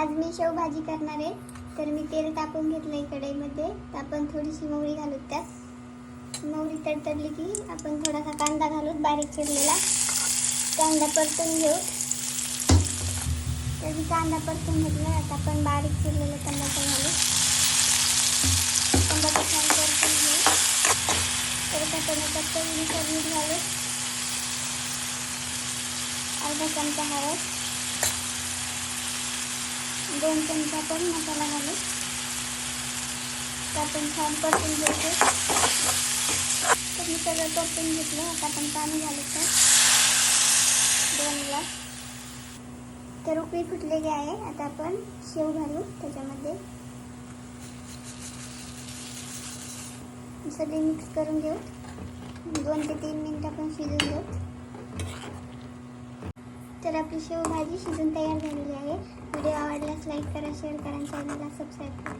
आज मी शेवभाजी करणार आहे. तर मी तेल टाकून घेतलं कढईमध्ये. आपण थोडीशी मोहरी घालूत त्यात. मोहरी तडतडली की आपण थोडासा कांदा घालूत बारीक चिरलेला कांदा परतून घेऊ. तर मी कांदा परतून घेतला. आता आपण बारीक चिरलेला टमाटर घालू. टमाटर छान परतून घेऊ. तर टमाटर चवीनुसार मीठ घालू. अर्धा चमचा हळद. दोन चमचा पण मसाला घालू. आपण छान परतून घ्यायचं. तर मी सगळं परतून घेतलं. आता आपण पाणी घालायचं. तर दोन ग्लास. तर उकळी फुटलेली आहे. आता आपण शेव घालू त्याच्यामध्ये. सगळे मिक्स करून घेऊ. दोन ते तीन मिनिटं आपण शिजून घेऊ. तर आपली शेवभाजी शिजून तयार झालेली आहे. करा शेअर करा आणि चॅनलला सबस्क्राईब करा.